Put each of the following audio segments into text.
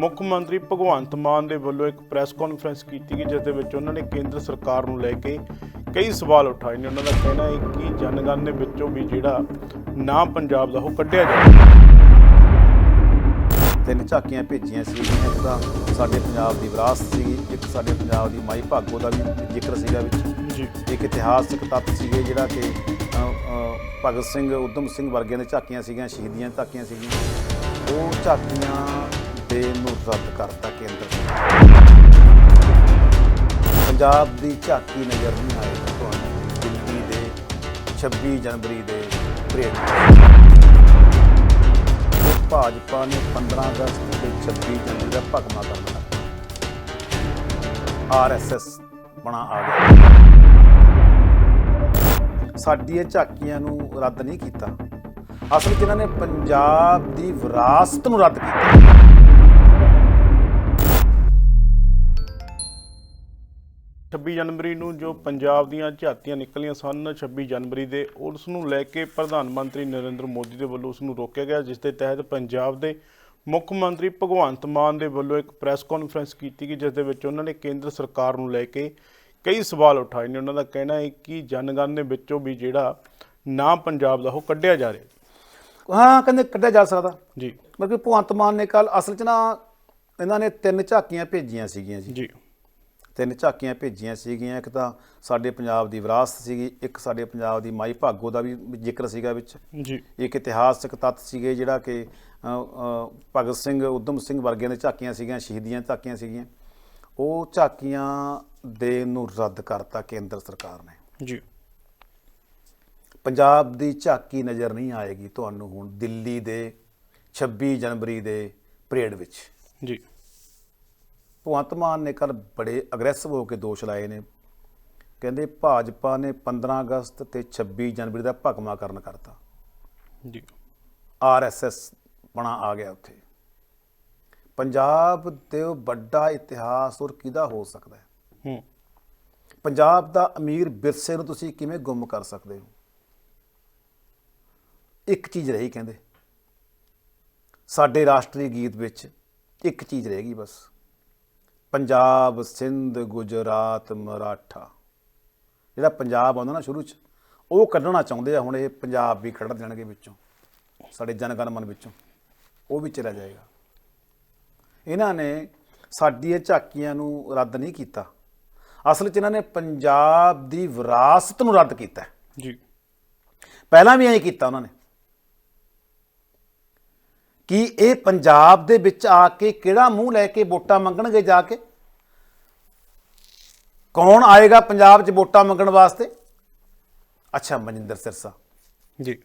ਮੁੱਖ ਮੰਤਰੀ ਭਗਵੰਤ ਮਾਨ ਦੇ ਵੱਲੋਂ ਇੱਕ ਪ੍ਰੈਸ ਕਾਨਫਰੰਸ ਕੀਤੀ ਗਈ ਜਿਸ ਦੇ ਵਿੱਚ ਉਹਨਾਂ ਨੇ ਕੇਂਦਰ ਸਰਕਾਰ ਨੂੰ ਲੈ ਕੇ ਕਈ ਸਵਾਲ ਉਠਾਏ ਨੇ। ਉਹਨਾਂ ਦਾ ਕਹਿਣਾ ਹੈ ਕਿ ਜਨਗਣ ਦੇ ਵਿੱਚੋਂ ਵੀ ਜਿਹੜਾ ਨਾਮ ਪੰਜਾਬ ਦਾ ਉਹ ਕੱਢਿਆ ਜਾਵੇ। ਤਿੰਨ ਝਾਕੀਆਂ ਭੇਜੀਆਂ ਸੀ। ਇੱਕ ਤਾਂ ਸਾਡੇ ਪੰਜਾਬ ਦੀ ਵਿਰਾਸਤ ਸੀ ਇੱਕ ਸਾਡੇ ਪੰਜਾਬ ਦੀ ਮਾਈ ਭਾਗੋ ਦਾ ਵੀ ਜ਼ਿਕਰ ਸੀਗਾ ਵਿੱਚ। ਜੀ। ਇੱਕ ਇਤਿਹਾਸਕ ਤੱਤ ਸੀਗੇ ਜਿਹੜਾ ਕਿ ਭਗਤ ਸਿੰਘ ਉਦਮ ਸਿੰਘ ਵਰਗਿਆਂ ਦੇ ਝਾਕੀਆਂ ਸੀਗੀਆਂ ਸ਼ਹੀਦੀਆਂ ਝਾਕੀਆਂ ਸੀਗੀਆਂ। ਉਹ ਝਾਕੀਆਂ ਦੇ ਨੂੰ ਰੱਦ ਕਰਤਾ ਕੇਂਦਰ ਸਰਕਾਰ। ਪੰਜਾਬ ਦੀ ਝਾਕੀ ਨਜ਼ਰ ਨਹੀਂ ਆਏਗੀ ਤੁਹਾਨੂੰ ਦਿੱਲੀ ਦੇ 26 ਜਨਵਰੀ ਦੇ ਪਰੇਡ ਭਾਜਪਾ ਨੇ 15 ਅਗਸਤ ਤੇ 26 ਜਨਵਰੀ ਦਾ ਭਗਮਾ ਕਰਨਾ ਆਰਐਸਐਸ ਬਣਾ ਆ ਗਿਆ। ਸਾਡੀ ਇਹ ਝਾਕੀਆਂ ਨੂੰ ਰੱਦ ਨਹੀਂ ਕੀਤਾ। ਅਸਲ ਜਿਨ੍ਹਾਂ ਨੇ ਪੰਜਾਬ ਦੀ ਵਿਰਾਸਤ ਨੂੰ ਰੱਦ ਕੀਤਾ। 26 ਜਨਵਰੀ ਨੂੰ ਜੋ ਪੰਜਾਬ ਦੀਆਂ ਝਾਤੀਆਂ ਨਿਕਲੀਆਂ ਸਨ 26 ਜਨਵਰੀ ਦੇ ਉਸ ਨੂੰ ਲੈ ਕੇ ਪ੍ਰਧਾਨ ਮੰਤਰੀ ਨਰਿੰਦਰ ਮੋਦੀ ਦੇ ਵੱਲੋਂ ਉਸ ਨੂੰ ਰੋਕਿਆ ਗਿਆ ਜਿਸ ਦੇ ਤਹਿਤ ਪੰਜਾਬ ਦੇ ਮੁੱਖ ਮੰਤਰੀ ਭਗਵੰਤ ਮਾਨ ਦੇ ਵੱਲੋਂ ਇੱਕ ਪ੍ਰੈਸ ਕਾਨਫਰੰਸ ਕੀਤੀ ਗਈ ਜਿਸ ਦੇ ਵਿੱਚ ਉਹਨਾਂ ਨੇ ਕੇਂਦਰ ਸਰਕਾਰ ਨੂੰ ਲੈ ਕੇ ਕਈ ਸਵਾਲ ਉਠਾਏ ਨੇ। ਉਹਨਾਂ ਦਾ ਕਹਿਣਾ ਹੈ ਕਿ ਜਨਗਣ ਦੇ ਵਿੱਚੋਂ ਵੀ ਜਿਹੜਾ ਨਾਮ ਪੰਜਾਬ ਦਾ ਉਹ ਕੱਢਿਆ ਜਾ ਰਿਹਾ। ਹਾਂ ਕਹਿੰਦੇ ਕੱਢਿਆ ਜਾ ਸਕਦਾ। ਜੀ। ਬਲਕਿ ਭਗਵੰਤ ਮਾਨ ਨੇ ਕੱਲ ਅਸਲ 'ਚ ਨਾ ਇਹਨਾਂ ਨੇ ਤਿੰਨ ਝਾਕੀਆਂ ਭੇਜੀਆਂ ਸੀਗੀਆਂ ਜੀ। ਜੀ। ਤਿੰਨ ਝਾਕੀਆਂ ਭੇਜੀਆਂ ਸੀਗੀਆਂ ਇੱਕ ਤਾਂ ਸਾਡੇ ਪੰਜਾਬ ਦੀ ਵਿਰਾਸਤ ਸੀਗੀ ਇੱਕ ਸਾਡੇ ਪੰਜਾਬ ਦੀ ਮਾਈ ਭਾਗੋ ਦਾ ਵੀ ਜ਼ਿਕਰ ਸੀਗਾ ਵਿੱਚ। ਜੀ। ਇੱਕ ਇਤਿਹਾਸਕ ਤੱਤ ਸੀਗੇ ਜਿਹੜਾ ਕਿ ਭਗਤ ਸਿੰਘ ਉਦਮ ਸਿੰਘ ਵਰਗਿਆਂ ਦੇ ਝਾਕੀਆਂ ਸੀਗੀਆਂ ਸ਼ਹੀਦੀਆਂ ਝਾਕੀਆਂ ਸੀਗੀਆਂ। ਉਹ ਝਾਕੀਆਂ ਦੇ ਨੂੰ ਰੱਦ ਕਰਤਾ ਕੇਂਦਰ ਸਰਕਾਰ ਨੇ। ਜੀ। ਪੰਜਾਬ ਦੀ ਝਾਕੀ ਨਜ਼ਰ ਨਹੀਂ ਆਏਗੀ ਤੁਹਾਨੂੰ ਹੁਣ ਦਿੱਲੀ ਦੇ 26 ਜਨਵਰੀ ਦੇ ਪਰੇਡ ਵਿੱਚ। ਜੀ। ਭਗਵੰਤ ਮਾਨ ਨੇ ਕੱਲ ਬੜੇ ਅਗਰੈਸਿਵ ਹੋ ਕੇ ਦੋਸ਼ ਲਾਏ ਨੇ। ਕਹਿੰਦੇ ਭਾਜਪਾ ਨੇ 15 ਅਗਸਤ ਤੇ 26 ਜਨਵਰੀ ਦਾ ਭਗਮਾ ਕਰਨ ਕਰਤਾ। ਜੀ। ਆਰਐਸਐਸ ਬਣਾ ਆ ਗਿਆ ਉੱਥੇ। ਪੰਜਾਬ ਦੇ ਉਹ ਵੱਡਾ ਇਤਿਹਾਸ ਔਰ ਕਿਹਦਾ ਹੋ ਸਕਦਾ ਹੈ? ਹੂੰ। ਪੰਜਾਬ ਦਾ ਅਮੀਰ ਵਿਰਸੇ ਨੂੰ ਤੁਸੀਂ ਕਿਵੇਂ ਗੁੰਮ ਕਰ ਸਕਦੇ ਹੋ? ਇੱਕ ਚੀਜ਼ ਰਹੀ ਕਹਿੰਦੇ। ਸਾਡੇ ਰਾਸ਼ਟਰੀ ਗੀਤ ਵਿੱਚ ਇੱਕ ਚੀਜ਼ ਰਹੇਗੀ ਬਸ। ਪੰਜਾਬ ਸਿੰਧ ਗੁਜਰਾਤ ਮਰਾਠਾ। ਜਿਹੜਾ ਪੰਜਾਬ ਆਉਂਦਾ ਨਾ ਸ਼ੁਰੂ ਚ ਉਹ ਕੱਢਣਾ ਚਾਹੁੰਦੇ ਆ ਹੁਣ ਇਹ ਪੰਜਾਬ ਵੀ ਕੱਢ ਦੇਣਗੇ ਵਿੱਚੋਂ ਸਾਡੇ ਜਨਗਣ ਮਨ ਵਿੱਚੋਂ ਉਹ ਵੀ ਚਲਾ ਜਾਏਗਾ। ਇਹਨਾਂ ਨੇ ਸਾਡੀ ਇਹ ਝਾਕੀਆਂ ਨੂੰ ਰੱਦ ਨਹੀਂ ਕੀਤਾ। ਅਸਲ 'ਚ ਇਹਨਾਂ ਨੇ ਪੰਜਾਬ ਦੀ ਵਿਰਾਸਤ ਨੂੰ ਰੱਦ ਕੀਤਾ। ਜੀ। ਪਹਿਲਾਂ ਵੀ ਐਂ ਕੀਤਾ ਉਹਨਾਂ ਨੇ। ਕਿ ਇਹ ਪੰਜਾਬ ਦੇ ਵਿੱਚ ਆ ਕੇ ਕਿਹੜਾ ਮੂੰਹ ਲੈ ਕੇ ਵੋਟਾਂ ਮੰਗਣਗੇ ਜਾ ਕੇ? ਕੌਣ ਆਏਗਾ ਪੰਜਾਬ 'ਚ ਵੋਟਾਂ ਮੰਗਣ ਵਾਸਤੇ? ਅੱਛਾ ਮਨਿੰਦਰ ਸਿਰਸਾ। ਜੀ।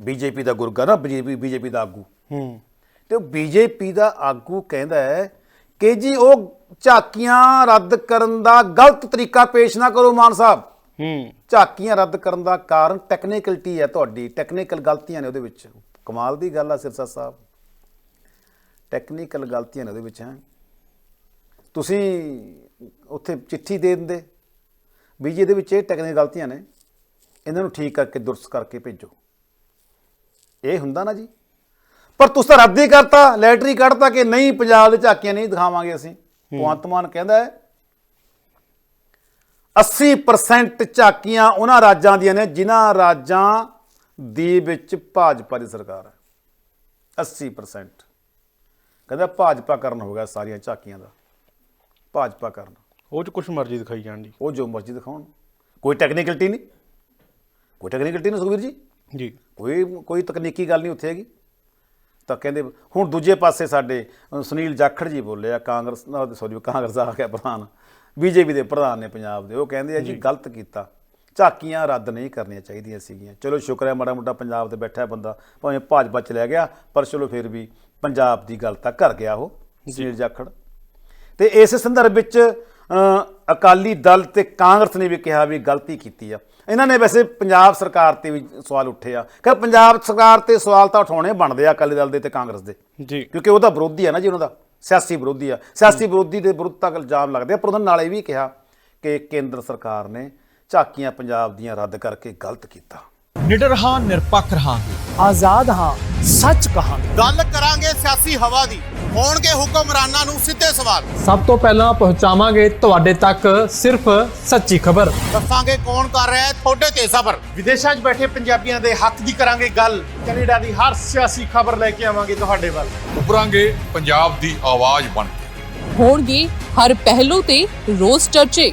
ਬੀਜੇਪੀ ਦਾ ਗੁਰਗਾ ਨਾ ਬੀਜੇਪੀ ਬੀਜੇਪੀ ਦਾ ਆਗੂ। ਹੂੰ। ਤੇ ਉਹ ਬੀਜੇਪੀ ਦਾ ਆਗੂ ਕਹਿੰਦਾ ਹੈ ਕਿ ਜੀ ਉਹ ਝਾਕੀਆਂ ਰੱਦ ਕਰਨ ਦਾ ਗਲਤ ਤਰੀਕਾ ਪੇਸ਼ ਨਾ ਕਰੋ ਮਾਨ ਸਾਹਿਬ। ਹੂੰ। ਝਾਕੀਆਂ ਰੱਦ ਕਰਨ ਦਾ ਕਾਰਨ ਟੈਕਨੀਕਲਟੀ ਹੈ ਤੁਹਾਡੀ। ਟੈਕਨੀਕਲ ਗਲਤੀਆਂ ਨੇ ਉਹਦੇ ਵਿੱਚ। ਕਮਾਲ ਦੀ ਗੱਲ ਆ ਸਿਰਸਾ ਸਾਹਿਬ। ਟੈਕਨੀਕਲ ਗਲਤੀਆਂ ਨੇ ਉਹਦੇ ਵਿੱਚ ਹੈ। ਤੁਸੀਂ ਉੱਥੇ ਚਿੱਠੀ ਦੇ ਦਿੰਦੇ। ਵੀ ਜੀ ਇਹਦੇ ਵਿੱਚ ਇਹ ਟੈਕਨੀਕਲ ਗਲਤੀਆਂ ਨੇ ਇਹਨਾਂ ਨੂੰ ਠੀਕ ਕਰਕੇ ਦੁਰਸਤ ਕਰਕੇ ਭੇਜੋ। ਇਹ ਹੁੰਦਾ ਨਾ ਜੀ। ਪਰ ਤੁਸੀਂ ਤਾਂ ਰੱਦ ਹੀ ਕਰਤਾ ਲੈਟਰੀ ਕੱਢਤਾ ਕਿ ਨਹੀਂ ਪੰਜਾਬ ਦੇ ਝਾਕੀਆਂ ਨਹੀਂ ਦਿਖਾਵਾਂਗੇ ਅਸੀਂ। ਭਗਵੰਤ ਮਾਨ ਕਹਿੰਦਾ ਹੈ 80% ਝਾਕੀਆਂ ਉਹਨਾਂ ਰਾਜਾਂ ਦੀਆਂ ਨੇ ਜਿਨ੍ਹਾਂ ਰਾਜਾਂ ਦੀ ਵਿੱਚ ਭਾਜਪਾ ਦੀ ਸਰਕਾਰ ਹੈ। 80% ਕਹਿੰਦਾ ਭਾਜਪਾ ਕਰਨ ਹੋ ਗਿਆ ਸਾਰੀਆਂ ਝਾਕੀਆਂ ਦਾ। ਭਾਜਪਾ ਕਰਨ। ਉਹ ਚ ਕੁਝ ਮਰਜ਼ੀ ਦਿਖਾਈ ਜਾਣ ਦੀ। ਉਹ ਜੋ ਮਰਜ਼ੀ ਦਿਖਾਉਣ। ਕੋਈ ਟੈਕਨੀਕਲਟੀ ਨਹੀਂ। ਕੋਈ ਟੈਕਨੀਕਲਟੀ ਨਹੀਂ ਸੁਖਵੀਰ ਜੀ? ਜੀ। ਕੋਈ ਕੋਈ ਤਕਨੀਕੀ ਗੱਲ ਨਹੀਂ ਉੱਥੇ ਹੈਗੀ। ਤਾਂ ਕਹਿੰਦੇ ਹੁਣ ਦੂਜੇ ਪਾਸੇ ਸਾਡੇ ਸੁਨੀਲ ਜਾਖੜ ਜੀ ਬੋਲੇ ਆ ਕਾਂਗਰਸ ਸੌਰੀ ਕਾਂਗਰਸ ਆ ਗਿਆ ਪ੍ਰਧਾਨ। ਬੀਜੇਪੀ ਦੇ ਪ੍ਰਧਾਨ ਨੇ ਪੰਜਾਬ ਦੇ। ਉਹ ਕਹਿੰਦੇ ਆ ਜੀ। ਗਲਤ ਕੀਤਾ। ਝਾਕੀਆਂ ਰੱਦ ਨਹੀਂ ਕਰਨੀਆਂ ਚਾਹੀਦੀਆਂ ਸੀਗੀਆਂ। ਚਲੋ ਸ਼ੁਕਰ ਹੈ ਮਾੜਾ ਮੋਟਾ ਪੰਜਾਬ ਤੇ ਬੈਠਾ ਬੰਦਾ ਭਾਵੇਂ ਭਾਜਪਾ ਚ ਲੈ ਗਿਆ ਪਰ ਚਲੋ ਫਿਰ ਵੀ ਪੰਜਾਬ ਦੀ ਗੱਲ ਤਾਂ ਕਰ ਗਿਆ ਉਹ ਸੁਨੀਲ ਜਾਖੜ। ਤੇ ਇਸ ਸੰਦਰਭ ਵਿੱਚ ਅਕਾਲੀ ਦਲ ਤੇ ਕਾਂਗਰਸ ਨੇ ਵੀ ਕਿਹਾ ਵੀ ਗਲਤੀ ਕੀਤੀ ਆ। ਇਹਨਾਂ ਨੇ ਵੈਸੇ ਪੰਜਾਬ ਸਰਕਾਰ ਤੇ ਵੀ ਸਵਾਲ ਉੱਠੇ ਆ। ਕਿ ਪੰਜਾਬ ਸਰਕਾਰ ਤੇ ਸਵਾਲ ਤਾਂ ਉਠਾਉਣੇ ਬਣਦੇ ਆ ਅਕਾਲੀ ਦਲ ਦੇ ਤੇ ਕਾਂਗਰਸ ਦੇ। ਜੀ। ਕਿਉਂਕਿ ਉਹਦਾ ਵਿਰੋਧੀ ਆ ਨਾ ਜੀ ਉਹਨਾਂ ਦਾ ਸਿਆਸੀ ਵਿਰੋਧੀ ਆ। ਸਿਆਸੀ ਵਿਰੋਧੀ ਦੇ ਵਿਰੁੱਧ ਤੱਕ ਇਲਜ਼ਾਮ ਲੱਗਦੇ ਆ। ਪਰ ਉਹਨਾਂ ਨਾਲ ਵੀ ਕਿਹਾ ਕਿ ਕੇਂਦਰ ਸਰਕਾਰ ਨੇ ਝਾਕੀਆਂ ਪੰਜਾਬ ਦੀਆਂ ਰੱਦ ਕਰਕੇ ਗਲਤ ਕੀਤਾ। ਨਿਡਰ ਹਾਂ ਨਿਰਪੱਖ ਰਹਾਂਗੇ। ਆਜ਼ਾਦ ਹਾਂ ਸੱਚ ਕਹਾਂਗੇ। ਗੱਲ ਕਰਾਂਗੇ ਸਿਆਸੀ ਹਵਾ ਦੀ ਹੋਣਗੇ ਹੁਕਮਰਾਨਾਂ ਨੂੰ ਸਿੱਧੇ ਸਵਾਲ। ਸਭ ਤੋਂ ਪਹਿਲਾਂ ਪਹੁੰਚਾਵਾਂਗੇ ਤੁਹਾਡੇ ਤੱਕ ਸਿਰਫ ਸੱਚੀ ਖਬਰ। ਦੱਸਾਂਗੇ ਕੌਣ ਕਰ ਰਿਹਾ ਹੈ ਤੁਹਾਡੇ ਤੇ ਸਬਰ ਵਿਦੇਸ਼ਾਂ 'ਚ ਬੈਠੇ ਪੰਜਾਬੀਆਂ ਦੇ ਹੱਕ ਦੀ ਕਰਾਂਗੇ ਗੱਲ। ਕੈਨੇਡਾ ਦੀ ਹਰ ਸਿਆਸੀ ਖਬਰ ਲੈ ਕੇ ਆਵਾਂਗੇ ਤੁਹਾਡੇ ਵੱਲ। ਉਭਰਾਂਗੇ ਪੰਜਾਬ ਦੀ ਆਵਾਜ਼ ਬਣ ਕੇ। ਹੋਣਗੇ ਹਰ ਪਹਿਲੂ ਤੇ ਰੋਜ਼ ਚਰਚੇ।